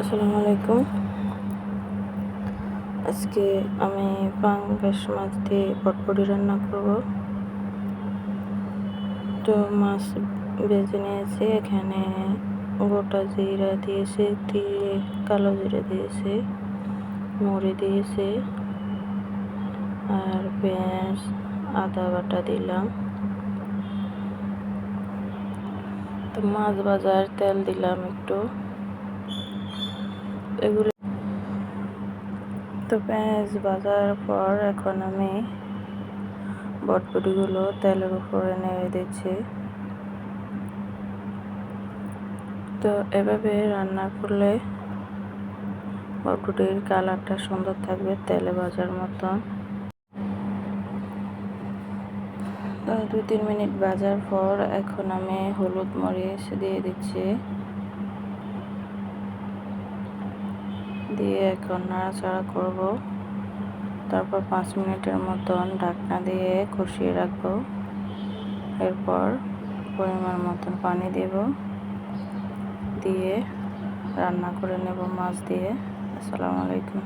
আসসালামু আলাইকুম। আজকে আমি পাঙ্গাস মাছ দিয়ে পটপটি রান্না করব। তো মাছ বেজে নিয়েছি, এখানে গোটা জিরা দিয়েছে, তিল, কালো জিরা দিয়েছে, মুড়ি দিয়েছে। আর পেঁয়াজ, আদা বাটা দিলাম। তো মাছ ভাজার তেল দিলাম একটু। এগুলো তো পেঁয়াজ ভাজার পর এখন আমি বটবটিগুলো তেলের উপরে নেড়ে দিচ্ছি। তো এভাবে রান্না করলে বটবটির কালারটা সুন্দর থাকবে তেলে ভাজার মতো তো দুই তিন মিনিট ভাজার পর এখন আমি হলুদ মরিচ দিয়ে দিচ্ছি। দিয়ে এখন নাড়াচাড়া করব। তারপর পাঁচ মিনিটের মতন ঢাকনা দিয়ে কষিয়ে রাখব। এরপর পরিমাণ মতন পানি দেব। দিয়ে রান্না করে নেব মাছ দিয়ে। আসসালামু আলাইকুম।